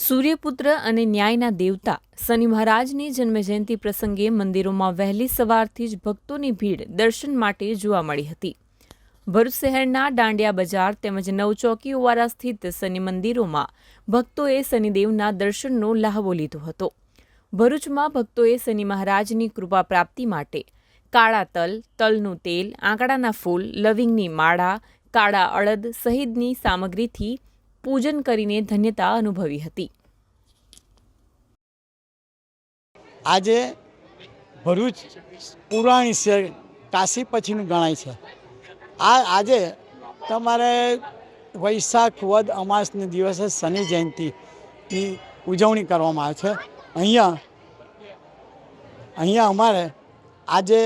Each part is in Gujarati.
સૂર્યપુત્ર અને ન્યાયના દેવતા શનિ મહારાજની જન્મજયંતિ પ્રસંગે મંદિરોમાં વહેલી સવારથી જ ભક્તોની ભીડ દર્શન માટે જોવા મળી હતી. ભરૂચ શહેરના દાંડિયા બજાર તેમજ નવચોકી ઓવારા સ્થિત શનિ મંદિરોમાં ભક્તોએ શનિદેવના દર્શનનો લહાવો લીધો હતો. ભરૂચમાં ભક્તોએ શનિ મહારાજની કૃપા પ્રાપ્તિ માટે કાળા તલ, તલનું તેલ, આંકડાના ફૂલ, લવિંગની માળા, કાળા અડદ સહિતની સામગ્રીથી પૂજન કરીને ધન્યતા અનુભવી હતી. આજે ભરૂચ પુરાણી શહેર કાશી પછીનું ગણાય છે. આ આજે તમારે વૈશાખ વદ અમાસને દિવસે શનિ જયંતિની ઉજવણી કરવામાં આવે છે. અહીંયા અહીંયા અમારે આજે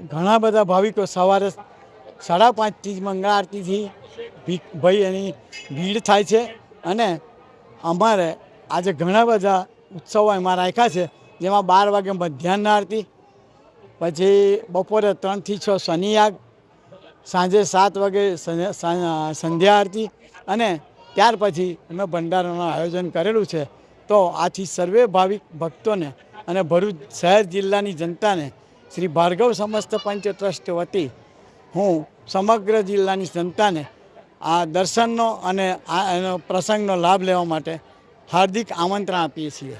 ઘણા બધા ભાવિકો સવારે સાડા પાંચથી મંગળા આરતીથી ભી, ભાઈ એની ભીડ થાય છે અને અમારે આજે ઘણા બધા ઉત્સવો એમાં રાખ્યા છે. જેમાં બાર વાગે મધ્યાહન આરતી, પછી બપોરે ત્રણથી છ શનિયાગ સાંજે સાત વાગે સંધ્યા આરતી અને ત્યાર પછી અમે ભંડારાનું આયોજન કરેલું છે. તો આથી સર્વે ભાવિક ભક્તોને અને ભરૂચ શહેર જિલ્લાની જનતાને શ્રી ભાર્ગવ સમસ્ત પંચ ટ્રસ્ટ વતી હું સમગ્ર જિલ્લાની જનતાને આ દર્શનનો અને આ પ્રસંગનો લાભ લેવા માટે હાર્દિક આમંત્રણ આપીએ છીએ.